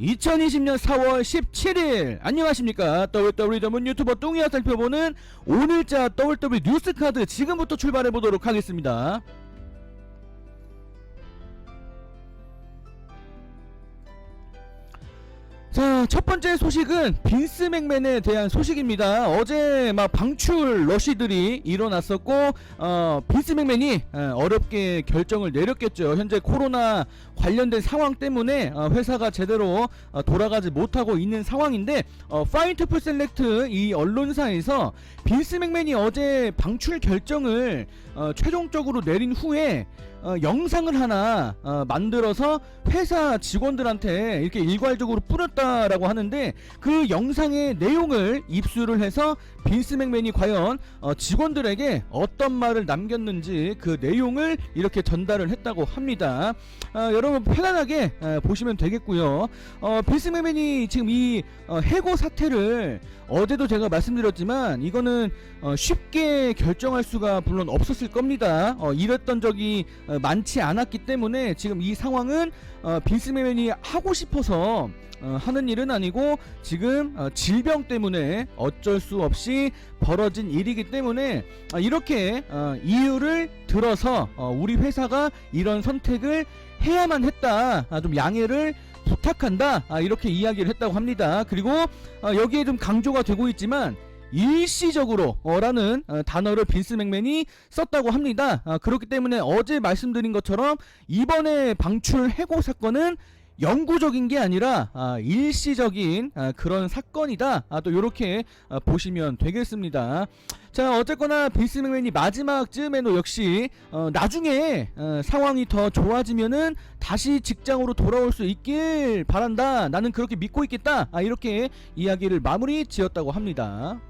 2020년 4월 17일. 안녕하십니까? WWE 전문 유튜버 뚱이와 살펴보는 오늘자 WWE 뉴스카드 지금부터 출발해보도록 하겠습니다 첫 번째 소식은 빈스 맥맨에 대한 소식입니다. 어제 막 방출 러시들이 일어났었고, 어, 빈스 맥맨이 어, 어렵게 결정을 내렸겠죠. 현재 코로나 관련된 상황 때문에 어, 회사가 제대로 어, 돌아가지 못하고 있는 상황인데, 어, 파이트 풀 셀렉트 이 언론사에서 빈스 맥맨이 어제 방출 결정을 어, 최종적으로 내린 후에 어, 영상을 하나 어, 만들어서 회사 직원들한테 이렇게 일괄적으로 뿌렸다라고 하는데 그 영상의 내용을 입수를 해서 빈스 맥맨이 과연 어, 직원들에게 어떤 말을 남겼는지 그 내용을 이렇게 전달을 했다고 합니다. 어, 여러분 편안하게 어, 보시면 되겠고요. 어, 빈스 맥맨이 지금 이 어, 해고 사태를 어제도 제가 말씀드렸지만 이거는 어, 쉽게 결정할 수가 물론 없었을 겁니다. 어, 이랬던 적이 어, 많지 않았기 때문에 지금 이 상황은 어, 빈스 맥맨이 하고 싶어서 어, 하는 일은 아니고 지금 어, 질병 때문에 어쩔 수 없이 벌어진 일이기 때문에 어, 이렇게 어, 이유를 들어서 어, 우리 회사가 이런 선택을 해야만 했다. 아, 좀 양해를 부탁한다. 아, 이렇게 이야기를 했다고 합니다. 그리고 어, 여기에 좀 강조가 되고 있지만 일시적으로 어, 라는 어, 단어를 빈스 맥맨이 썼다고 합니다. 아, 그렇기 때문에 어제 말씀드린 것처럼 이번에 방출 해고 사건은 영구적인 게 아니라 아, 일시적인 아, 그런 사건이다. 아, 또 이렇게 아, 보시면 되겠습니다. 자 어쨌거나 빈스 맥맨이 마지막 즈음에도 역시 어, 나중에 어, 상황이 더 좋아지면은 다시 직장으로 돌아올 수 있길 바란다. 나는 그렇게 믿고 있겠다. 아, 이렇게 이야기를 마무리 지었다고 합니다.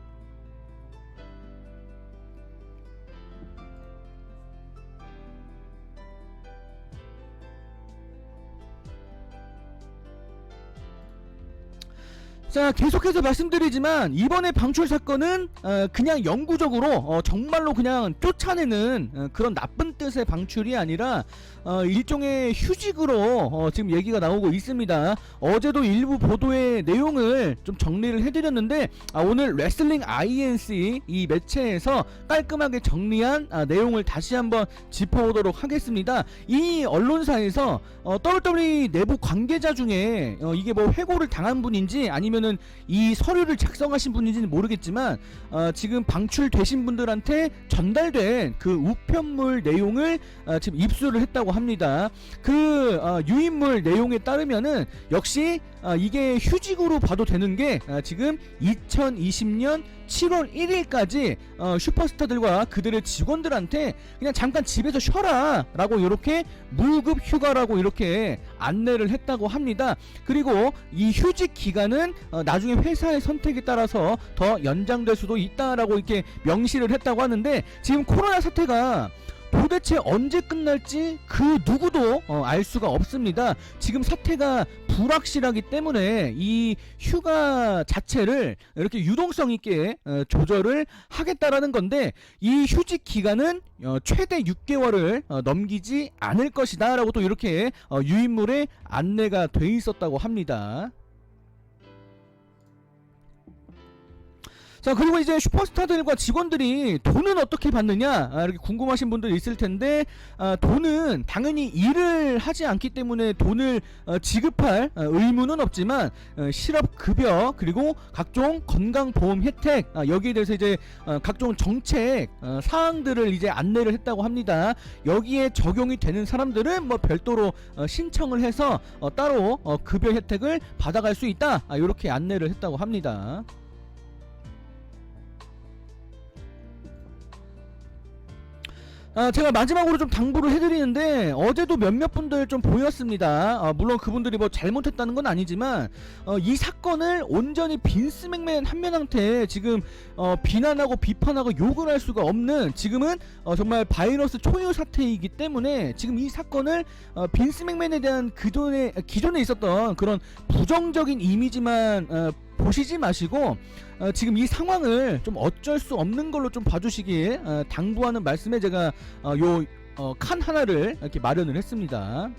자 계속해서 말씀드리지만 이번에 방출 사건은 어, 그냥 영구적으로 어, 정말로 그냥 쫓아내는 어, 그런 나쁜 뜻의 방출이 아니라 어, 일종의 휴직으로 어, 지금 얘기가 나오고 있습니다. 어제도 일부 보도의 내용을 좀 정리를 해드렸는데 아, 오늘 레슬링 INC 이 매체에서 깔끔하게 정리한 아, 내용을 다시 한번 짚어보도록 하겠습니다. 이 언론사에서 어, WWE 내부 관계자 중에 어, 이게 뭐 해고를 당한 분인지 아니면 은 이 서류를 작성하신 분인지는 모르겠지만 어, 지금 방출되신 분들한테 전달된 그 우편물 내용을 어, 지금 입수를 했다고 합니다. 그 어, 유인물 내용에 따르면은 역시 어, 이게 휴직으로 봐도 되는 게 어, 지금 2020년 7월 1일까지 어, 슈퍼스타들과 그들의 직원들한테 그냥 잠깐 집에서 쉬어라 라고 이렇게 무급 휴가라고 이렇게 안내를 했다고 합니다. 그리고 이 휴직 기간은 어, 나중에 회사의 선택에 따라서 더 연장될 수도 있다라고 이렇게 명시를 했다고 하는데 지금 코로나 사태가 도대체 언제 끝날지 그 누구도 어, 알 수가 없습니다. 지금 사태가 불확실하기 때문에 이 휴가 자체를 이렇게 유동성 있게 어, 조절을 하겠다라는 건데 이 휴직 기간은 어, 최대 6개월을 어, 넘기지 않을 것이다라고 또 이렇게 어, 유인물에 안내가 돼 있었다고 합니다. 자 그리고 이제 슈퍼스타들과 직원들이 돈은 어떻게 받느냐 아, 이렇게 궁금하신 분들 있을 텐데 아, 돈은 당연히 일을 하지 않기 때문에 돈을 어, 지급할 어, 의무는 없지만 어, 실업 급여 그리고 각종 건강 보험 혜택 아, 여기에 대해서 이제 어, 각종 정책 어, 사항들을 이제 안내를 했다고 합니다. 여기에 적용이 되는 사람들은 뭐 별도로 어, 신청을 해서 어, 따로 어, 급여 혜택을 받아갈 수 있다 아, 이렇게 안내를 했다고 합니다. 아, 제가 마지막으로 좀 당부를 해드리는데 어제도 몇몇 분들 좀 보였습니다. 아, 물론 그분들이 뭐 잘못했다는 건 아니지만 어, 이 사건을 온전히 빈스 맥맨 한 명한테 지금 어, 비난하고 비판하고 욕을 할 수가 없는 지금은 어, 정말 바이러스 초유 사태이기 때문에 지금 이 사건을 어, 빈스 맥맨에 대한 그전에 기존에 있었던 그런 부정적인 이미지만 어, 보시지 마시고 어, 지금 이 상황을 좀 어쩔 수 없는 걸로 좀 봐주시길 어, 당부하는 말씀에 제가 어, 요칸 하나를 이렇게 마련을 했습니다.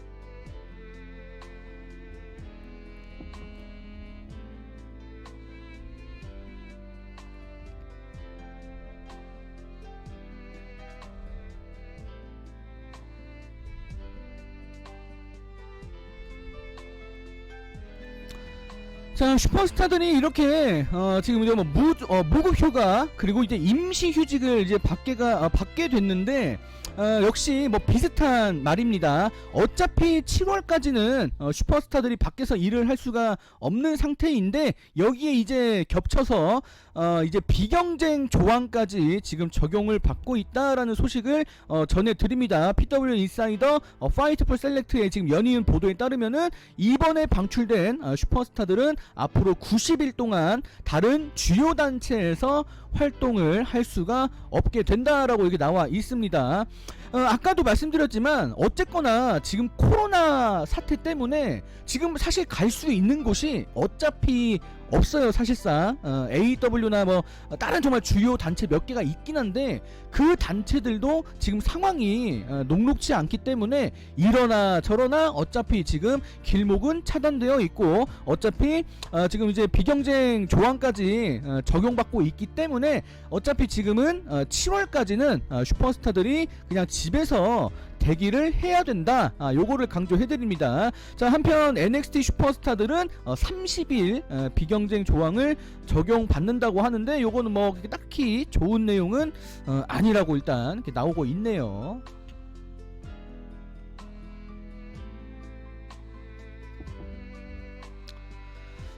자 슈퍼스타들이 이렇게 어, 지금 이제 뭐 무, 어, 무급 휴가 그리고 이제 임시 휴직을 이제 받게가 어, 받게 됐는데 어, 역시 뭐 비슷한 말입니다. 어차피 7월까지는 어, 슈퍼스타들이 밖에서 일을 할 수가 없는 상태인데 여기에 이제 겹쳐서 어, 이제 비경쟁 조항까지 지금 적용을 받고 있다라는 소식을 어, 전해드립니다. PW 인사이더 어, 파이트 폴 셀렉트의 지금 연이은 보도에 따르면은 이번에 방출된 어, 슈퍼스타들은 앞으로 90일 동안 다른 주요 단체에서 활동을 할 수가 없게 된다라고 이게 나와 있습니다. 어, 아까도 말씀드렸지만 어쨌거나 지금 코로나 사태 때문에 지금 사실 갈 수 있는 곳이 어차피 없어요 사실상. 어, AW나 뭐 어, 다른 정말 주요 단체 몇 개가 있긴 한데 그 단체들도 지금 상황이 어, 녹록지 않기 때문에 이러나 저러나 어차피 지금 길목은 차단되어 있고 어차피 어, 지금 이제 비경쟁 조항까지 어, 적용받고 있기 때문에 어차피 지금은 어, 7월까지는 어, 슈퍼스타들이 그냥 집에서 대기를 해야 된다. 아, 요거를 강조해 드립니다. 자, 한편 NXT 슈퍼스타들은 어, 30일 어, 비경쟁 조항을 적용받는다고 하는데 요거는 뭐 딱히 좋은 내용은 어, 아니라고 일단 이렇게 나오고 있네요.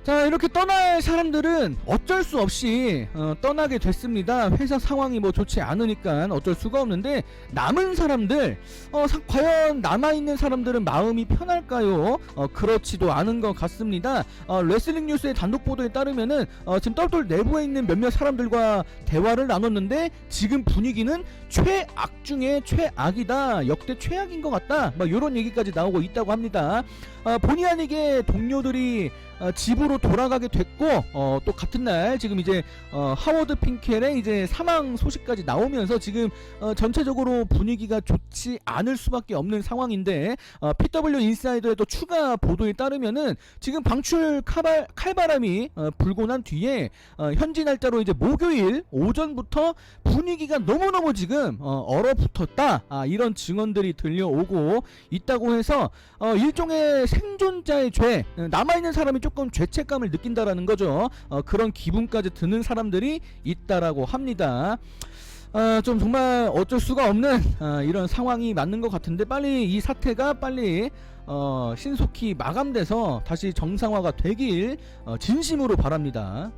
자 이렇게 떠날 사람들은 어쩔 수 없이 어, 떠나게 됐습니다. 회사 상황이 뭐 좋지 않으니까 어쩔 수가 없는데 남은 사람들 어, 사- 과연 남아 있는 사람들은 마음이 편할까요? 어, 그렇지도 않은 것 같습니다. 어, 레슬링 뉴스의 단독 보도에 따르면은 어, 지금 똘똘 내부에 있는 몇몇 사람들과 대화를 나눴는데 지금 분위기는 최악 중에 최악이다. 역대 최악인 것 같다. 막 이런 얘기까지 나오고 있다고 합니다. 어, 본의 아니게 동료들이 어, 집으로 돌아가게 됐고 어, 또 같은 날 지금 이제 어, 하워드 핑켈의 이제 사망 소식까지 나오면서 지금 어, 전체적으로 분위기가 좋지 않을 수밖에 없는 상황인데 어, PW 인사이더의 또 추가 보도에 따르면은 지금 방출 칼바, 칼바람이 어, 불고 난 뒤에 어, 현지 날짜로 이제 목요일 오전부터 분위기가 너무너무 지금 어, 얼어붙었다. 아, 이런 증언들이 들려오고 있다고 해서 어, 일종의 생존자의 죄 어, 남아있는 사람이 조금 죄책 감을 느낀다라는 거죠 어, 그런 기분까지 드는 사람들이 있다라고 합니다 어, 좀 정말 어쩔 수가 없는 어, 이런 상황이 맞는 것 같은데 빨리 이 사태가 빨리 어, 신속히 마감돼서 다시 정상화가 되길 어, 진심으로 바랍니다.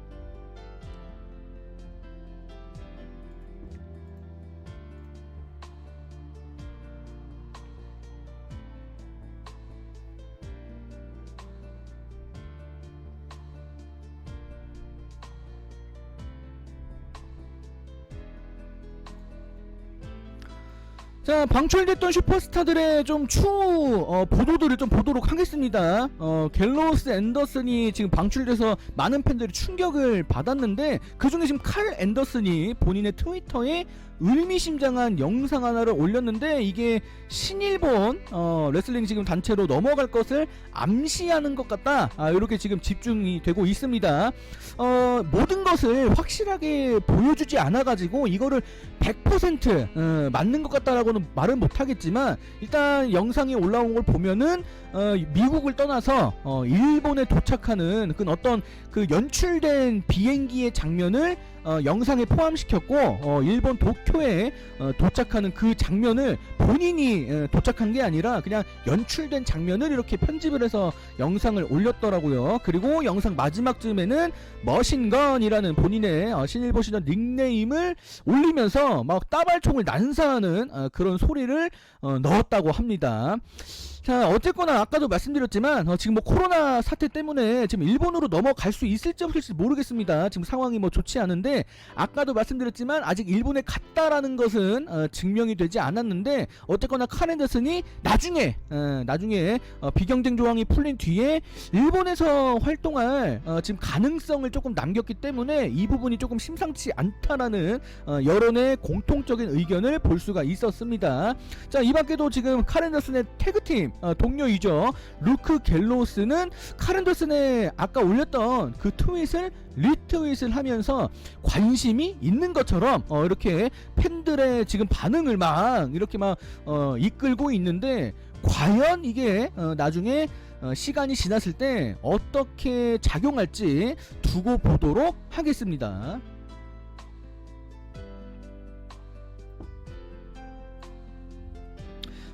자 방출됐던 슈퍼스타들의 좀 추후 어, 보도들을 좀 보도록 하겠습니다. 어, 갤로스 앤더슨이 지금 방출돼서 많은 팬들이 충격을 받았는데 그 중에 지금 칼 앤더슨이 본인의 트위터에 의미심장한 영상 하나를 올렸는데 이게 신일본 어, 레슬링 지금 단체로 넘어갈 것을 암시하는 것 같다. 아, 이렇게 지금 집중이 되고 있습니다. 어, 모든 것을 확실하게 보여주지 않아 가지고 이거를 100% 어, 맞는 것 같다라고는 말은 못하겠지만 일단 영상이 올라온 걸 보면은 어, 미국을 떠나서 어, 일본에 도착하는 그 어떤 그 연출된 비행기의 장면을 어, 영상에 포함시켰고 어, 일본 도쿄에 어, 도착하는 그 장면을 본인이 에, 도착한 게 아니라 그냥 연출된 장면을 이렇게 편집을 해서 영상을 올렸더라고요. 그리고 영상 마지막 쯤에는 머신건이라는 본인의 어, 신일보 시절 닉네임을 올리면서 막 따발총을 난사하는 어, 그런 소리를 어, 넣었다고 합니다. 자 어쨌거나 아까도 말씀드렸지만 어, 지금 뭐 코로나 사태 때문에 지금 일본으로 넘어갈 수 있을지 없을지 모르겠습니다. 지금 상황이 뭐 좋지 않은데 아까도 말씀드렸지만 아직 일본에 갔다라는 것은 어, 증명이 되지 않았는데 어쨌거나 카렌더슨이 나중에 어, 나중에 어, 비경쟁 조항이 풀린 뒤에 일본에서 활동할 어, 지금 가능성을 조금 남겼기 때문에 이 부분이 조금 심상치 않다라는 어, 여론의 공통적인 의견을 볼 수가 있었습니다. 자, 이 밖에도 지금 카렌더슨의 태그팀 어, 동료이죠. 루크 갤로스는 카렌더슨의 아까 올렸던 그 트윗을 리트윗을 하면서 관심이 있는 것처럼 어, 이렇게 팬들의 지금 반응을 막 이렇게 막 어, 이끌고 있는데 과연 이게 어, 나중에 어, 시간이 지났을 때 어떻게 작용할지 두고 보도록 하겠습니다.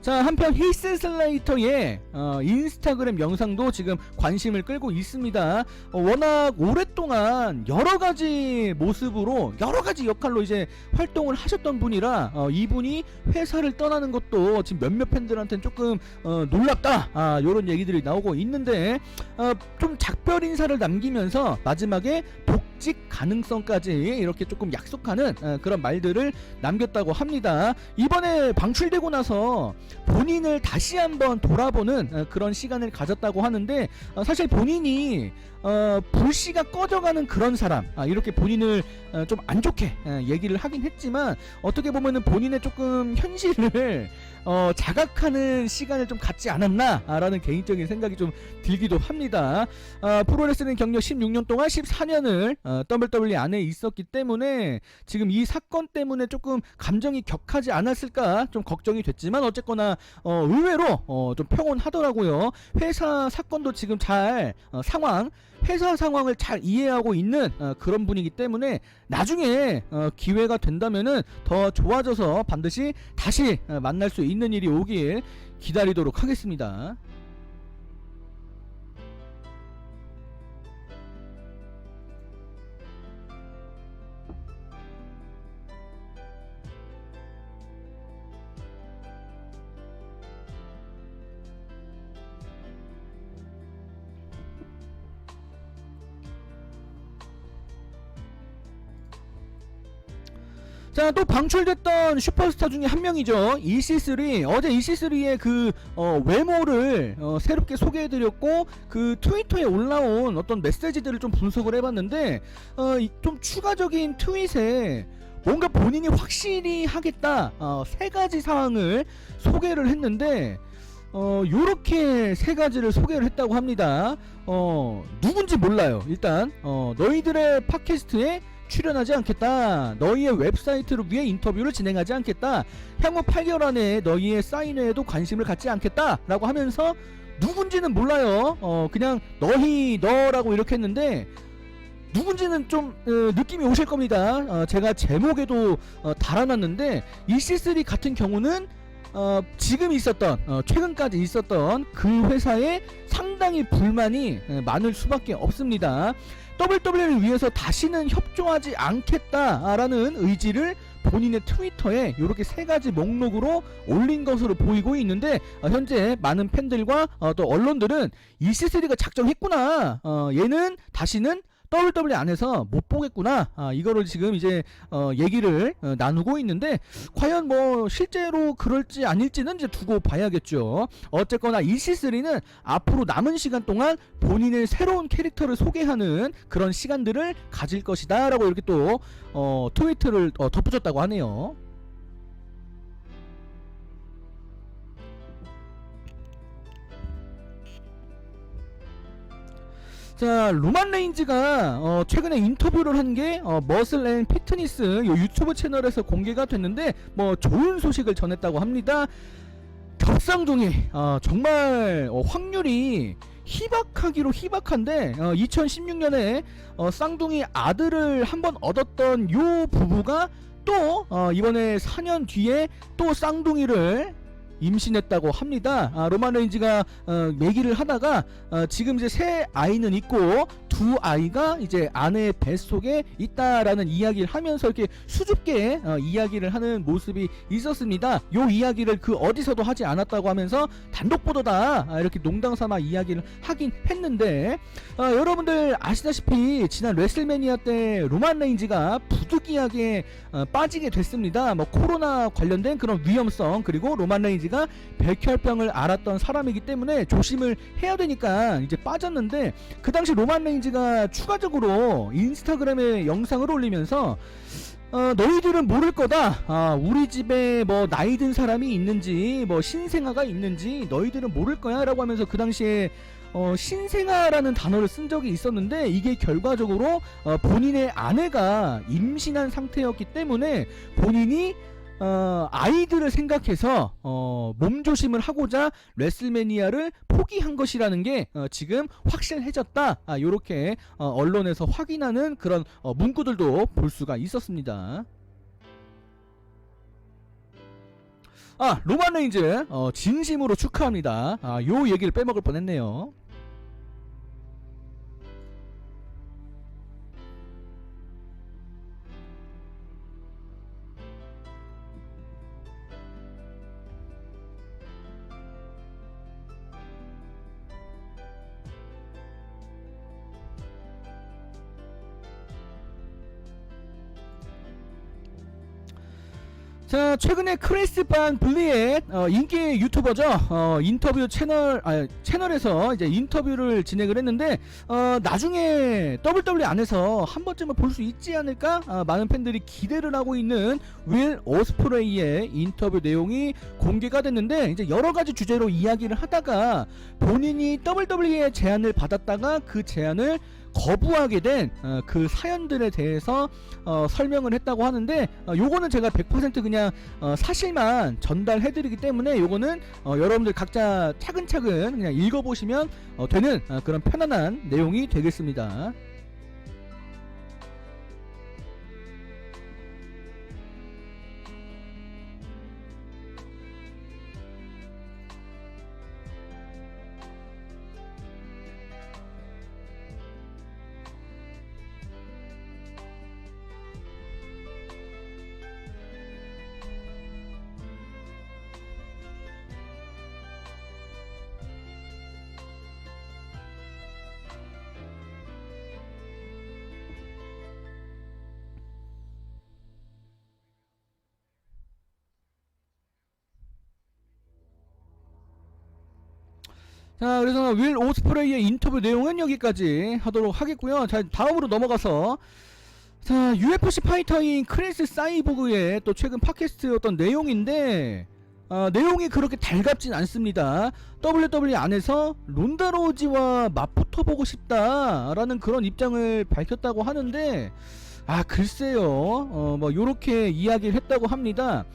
자 한편 힐스 슬레이터의 어, 인스타그램 영상도 지금 관심을 끌고 있습니다. 어, 워낙 오랫동안 여러 가지 모습으로 여러 가지 역할로 이제 활동을 하셨던 분이라 어, 이분이 회사를 떠나는 것도 지금 몇몇 팬들한테는 조금 어, 놀랍다 아, 이런 얘기들이 나오고 있는데 어, 좀 작별 인사를 남기면서 마지막에 복직 가능성까지 이렇게 조금 약속하는 어, 그런 말들을 남겼다고 합니다. 이번에 방출되고 나서 본인을 다시 한번 돌아보는 어, 그런 시간을 가졌다고 하는데 어, 사실 본인이 어, 불씨가 꺼져가는 그런 사람 아, 이렇게 본인을 어, 좀안 좋게 어, 얘기를 하긴 했지만 어떻게 보면은 본인의 조금 현실을 어, 자각하는 시간을 좀 갖지 않았나라는 개인적인 생각이 좀 들기도 합니다. 어, 프로레슬링 경력 16년 동안 14년을 어, WWE 안에 있었기 때문에 지금 이 사건 때문에 조금 감정이 격하지 않았을까 좀 걱정이 됐지만 어쨌거나 어, 의외로 어, 좀 평온하더라고요. 회사 사건도 지금 잘 어, 상황 회사 상황을 잘 이해하고 있는 어, 그런 분이기 때문에 나중에 어, 기회가 된다면은 더 좋아져서 반드시 다시 어, 만날 수 있는 일이 오길 기다리도록 하겠습니다. 자, 또 방출됐던 슈퍼스타 중에 한 명이죠. EC3. 어제 EC3의 그, 어, 외모를, 어, 새롭게 소개해드렸고, 그 트위터에 올라온 어떤 메시지들을 좀 분석을 해봤는데, 어, 이- 좀 추가적인 트윗에 뭔가 본인이 확실히 하겠다, 어, 세 가지 사항을 소개를 했는데, 어, 요렇게 세 가지를 소개를 했다고 합니다. 어, 누군지 몰라요. 일단, 어, 너희들의 팟캐스트에 출연하지 않겠다. 너희의 웹사이트를 위해 인터뷰를 진행하지 않겠다. 향후 8개월 안에 너희의 사인회에도 관심을 갖지 않겠다. 라고 하면서 누군지는 몰라요. 어, 그냥 너희, 너라고 이렇게 했는데 누군지는 좀 어, 느낌이 오실 겁니다. 어, 제가 제목에도 어, 달아놨는데 EC3 같은 경우는 어, 지금 있었던 어, 최근까지 있었던 그 회사에 상당히 불만이 에, 많을 수밖에 없습니다. WW를 위해서 다시는 협조하지 않겠다라는 의지를 본인의 트위터에 이렇게 세 가지 목록으로 올린 것으로 보이고 있는데 어, 현재 많은 팬들과 어, 또 언론들은 EC3가 작정했구나. 어, 얘는 다시는 WWE 안에서 못 보겠구나. 아, 이거를 지금 이제 어, 얘기를 어, 나누고 있는데 과연 뭐 실제로 그럴지 아닐지는 이제 두고 봐야겠죠. 어쨌거나 EC3는 앞으로 남은 시간 동안 본인의 새로운 캐릭터를 소개하는 그런 시간들을 가질 것이다라고 이렇게 또 어, 트위트를 어, 덧붙였다고 하네요. 자, 로만 레인즈가 어, 최근에 인터뷰를 한게 어, 머슬 앤 피트니스 요 유튜브 채널에서 공개가 됐는데 뭐 좋은 소식을 전했다고 합니다. 격상둥이 어, 정말 어, 확률이 희박하기로 희박한데 어, 2016년에 어, 쌍둥이 아들을 한번 얻었던 요 부부가 또 어, 이번에 4년 뒤에 또 쌍둥이를 임신했다고 합니다. 아, 로만 레인지가 어, 얘기를 하다가 어, 지금 이제 새 아이는 있고 두 아이가 이제 아내의 뱃속에 있다라는 이야기를 하면서 이렇게 수줍게 어, 이야기를 하는 모습이 있었습니다. 요 이야기를 그 어디서도 하지 않았다고 하면서 단독 보도다 아, 이렇게 농담 삼아 이야기를 하긴 했는데 어, 여러분들 아시다시피 지난 레슬매니아 때 로만 레인지가 부득이하게 어, 빠지게 됐습니다. 뭐 코로나 관련된 그런 위험성 그리고 로만 레인지가 백혈병을 앓았던 사람이기 때문에 조심을 해야 되니까 이제 빠졌는데 그 당시 로만 레인지 가 추가적으로 인스타그램에 영상을 올리면서 어, 너희들은 모를 거다. 아, 우리 집에 뭐 나이 든 사람이 있는지 뭐 신생아가 있는지 너희들은 모를 거야라고 하면서 그 당시에 어, 신생아라는 단어를 쓴 적이 있었는데 이게 결과적으로 어, 본인의 아내가 임신한 상태였기 때문에 본인이 어, 아이들을 생각해서 어, 몸조심을 하고자 레슬매니아를 포기한 것이라는 게 어, 지금 확실해졌다. 아, 요렇게 어, 언론에서 확인하는 그런 어, 문구들도 볼 수가 있었습니다. 아 로만 레인즈 어, 진심으로 축하합니다. 아, 요 얘기를 빼먹을 뻔했네요. 자 최근에 크리스 반 블리의 어, 인기 유튜버죠? 어, 인터뷰 채널 아, 채널에서 이제 인터뷰를 진행을 했는데 어, 나중에 WWE 안에서 한 번쯤은 볼 수 있지 않을까? 아, 많은 팬들이 기대를 하고 있는 윌 오스프레이의 인터뷰 내용이 공개가 됐는데 이제 여러 가지 주제로 이야기를 하다가 본인이 WWE의 제안을 받았다가 그 제안을 거부하게 된 그 사연들에 대해서 어, 설명을 했다고 하는데 어, 요거는 제가 100% 그냥 어, 사실만 전달해드리기 때문에 요거는 어, 여러분들 각자 차근차근 그냥 읽어보시면 어, 되는 어, 그런 편안한 내용이 되겠습니다. 자, 그래서 윌 오스프레이의 인터뷰 내용은 여기까지 하도록 하겠고요. 자, 다음으로 넘어가서 자, UFC 파이터인 크리스 사이보그의 또 최근 팟캐스트 어떤 내용인데 아, 내용이 그렇게 달갑진 않습니다. WWE 안에서 론다 로지와 맞붙어 보고 싶다라는 그런 입장을 밝혔다고 하는데 아 글쎄요 어, 뭐 요렇게 이야기를 했다고 합니다.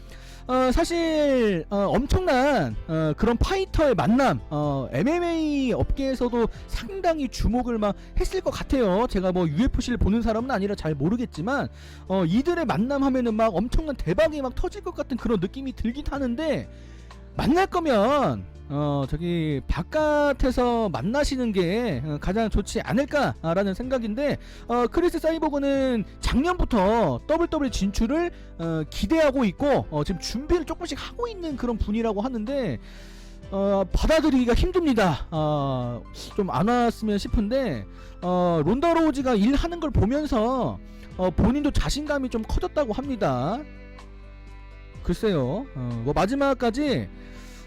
어, 사실 어, 엄청난 어, 그런 파이터의 만남 어, MMA 업계에서도 상당히 주목을 막 했을 것 같아요. 제가 뭐 UFC를 보는 사람은 아니라 잘 모르겠지만 어, 이들의 만남 하면은 막 엄청난 대박이 막 터질 것 같은 그런 느낌이 들긴 하는데 만날 거면 어 저기 바깥에서 만나시는 게 어, 가장 좋지 않을까라는 생각인데 어 크리스 사이버그는 작년부터 WWE 진출을 어, 기대하고 있고 어, 지금 준비를 조금씩 하고 있는 그런 분이라고 하는데 어, 받아들이기가 힘듭니다. 어, 좀 안 왔으면 싶은데 어, 론다 로우지가 일하는 걸 보면서 어, 본인도 자신감이 좀 커졌다고 합니다. 글쎄요. 어, 뭐 마지막까지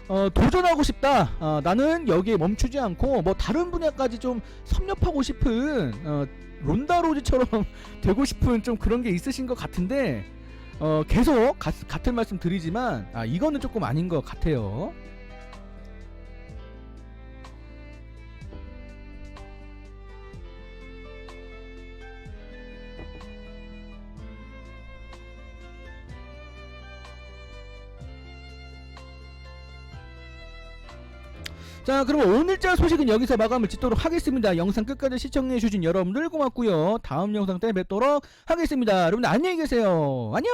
어, 도전하고 싶다. 어, 나는 여기에 멈추지 않고 뭐 다른 분야까지 좀 섭렵하고 싶은 어, 론다 로지처럼 되고 싶은 좀 그런 게 있으신 것 같은데 어, 계속 가, 같은 말씀 드리지만 아, 이거는 조금 아닌 것 같아요. 자 그럼 오늘자 소식은 여기서 마감을 짓도록 하겠습니다. 영상 끝까지 시청해주신 여러분들 고맙고요. 다음 영상 때 뵙도록 하겠습니다. 여러분 안녕히 계세요. 안녕